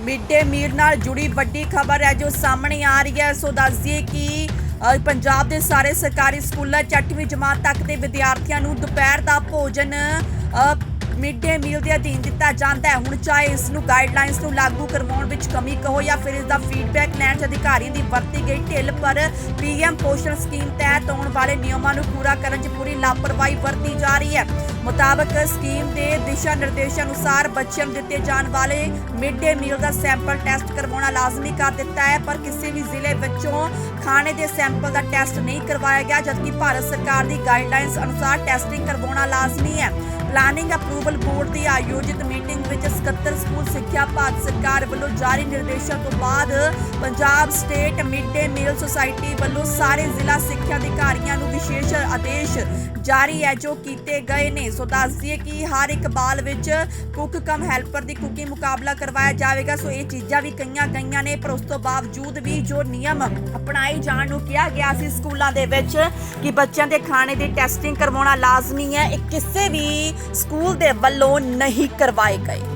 Mid day ਮੀਲ ਨਾਲ ਜੁੜੀ ਵੱਡੀ ਖਬਰ ਹੈ ਜੋ ਸਾਹਮਣੇ ਆ ਰਹੀ ਹੈ। ਸੋ ਦੱਸ ਦਈਏ ਕਿ ਪੰਜਾਬ ਦੇ ਸਾਰੇ ਸਰਕਾਰੀ ਸਕੂਲਾਂ 'ਚ 8ਵੀਂ ਜਮਾਤ ਤੱਕ ਦੇ ਵਿਦਿਆਰਥੀਆਂ ਨੂੰ ਦੁਪਹਿਰ ਦਾ ਭੋਜਨ ਮਿਡ ਡੇ ਮੀਲ ਦੇ ਅਧੀਨ ਦਿੱਤਾ ਜਾਂਦਾ ਹੈ। ਹੁਣ ਚਾਹੇ ਇਸ ਨੂੰ ਗਾਈਡਲਾਈਨਸ ਨੂੰ ਲਾਗੂ ਕਰਵਾਉਣ ਵਿੱਚ ਕਮੀ ਕਹੋ ਜਾਂ ਫਿਰ ਇਸ ਦਾ ਫੀਡਬੈਕ ਲੈਣ 'ਚ ਅਧਿਕਾਰੀਆਂ ਦੀ ਵਰਤੀ ਗਈ ਢਿੱਲ, ਪਰ ਪੀਐਮ ਪੋਸ਼ਣ ਸਕੀਮ ਤਹਿਤ ਆਉਣ ਵਾਲੇ ਨਿਯਮਾਂ ਨੂੰ ਪੂਰਾ ਕਰਨ 'ਚ ਪੂਰੀ ਲਾਪਰਵਾਹੀ ਵਰਤੀ ਜਾ ਰਹੀ ਹੈ। ਮੁਤਾਬਕ ਸਕੀਮ ਦੇ ਦਿਸ਼ਾ ਨਿਰਦੇਸ਼ਾਂ ਅਨੁਸਾਰ ਬੱਚਿਆਂ ਨੂੰ ਦਿੱਤੇ ਜਾਣ ਵਾਲੇ ਮਿਡ ਡੇ ਮੀਲ ਦਾ ਸੈਂਪਲ ਟੈਸਟ ਕਰਵਾਉਣਾ ਲਾਜ਼ਮੀ ਕਰ ਦਿੱਤਾ ਹੈ, ਪਰ ਕਿਸੇ ਵੀ ਜ਼ਿਲ੍ਹੇ ਵਿੱਚੋਂ ਖਾਣੇ ਦੇ ਸੈਂਪਲ ਦਾ ਟੈਸਟ ਨਹੀਂ ਕਰਵਾਇਆ ਗਿਆ, ਜਦਕਿ ਭਾਰਤ ਸਰਕਾਰ ਦੀ ਗਾਈਡਲਾਈਨਸ ਅਨੁਸਾਰ ਟੈਸਟਿੰਗ ਕਰਵਾਉਣਾ ਲਾਜ਼ਮੀ ਹੈ। ਪਲਾਨਿੰਗ ਅਪਰੂਵਲ ਬੋਰਡ ਦੀ ਆਯੋਜਿਤ ਮੀਟਿੰਗ ਵਿੱਚ 77 ਸਕੂਲ ਸਿੱਖਿਆ ਭਾਰਤ ਸਰਕਾਰ ਵੱਲੋਂ ਜਾਰੀ ਨਿਰਦੇਸ਼ਾਂ ਤੋਂ ਬਾਅਦ Punjab state mid day meal society ਵੱਲੋਂ ਸਾਰੇ ਜ਼ਿਲ੍ਹਾ ਸਿੱਖਿਆ ਅਧਿਕਾਰੀਆਂ ਨੂੰ ਵਿਸ਼ੇਸ਼ ਆਦੇਸ਼ ਜਾਰੀ ਹੈ, ਜੋ ਕੀਤੇ ਗਏ ਨੇ। ਸੋ ਦੱਸ ਦਈਏ ਕਿ ਹਰ ਇੱਕ ਬਾਲ ਵਿੱਚ ਕੁੱਕ ਕਮ ਹੈਲਪਰ ਦੀ ਕੁਕਿੰਗ ਮੁਕਾਬਲਾ ਕਰਵਾਇਆ ਜਾਵੇਗਾ। ਸੋ ਇਹ ਚੀਜ਼ਾਂ ਵੀ ਕਈਆਂ ਗਈਆਂ ਨੇ, ਪਰ ਉਸ ਤੋਂ ਬਾਵਜੂਦ ਵੀ ਜੋ ਨਿਯਮ ਅਪਣਾਏ ਜਾਣ ਨੂੰ ਕਿਹਾ ਗਿਆ ਸੀ ਸਕੂਲਾਂ ਦੇ ਵਿੱਚ ਕਿ ਬੱਚਿਆਂ ਦੇ ਖਾਣੇ ਦੀ ਟੈਸਟਿੰਗ ਕਰਵਾਉਣਾ ਲਾਜ਼ਮੀ ਹੈ, ਇਹ ਕਿਸੇ ਵੀ ਸਕੂਲ ਦੇ ਵੱਲੋਂ ਨਹੀਂ ਕਰਵਾਏ ਗਏ।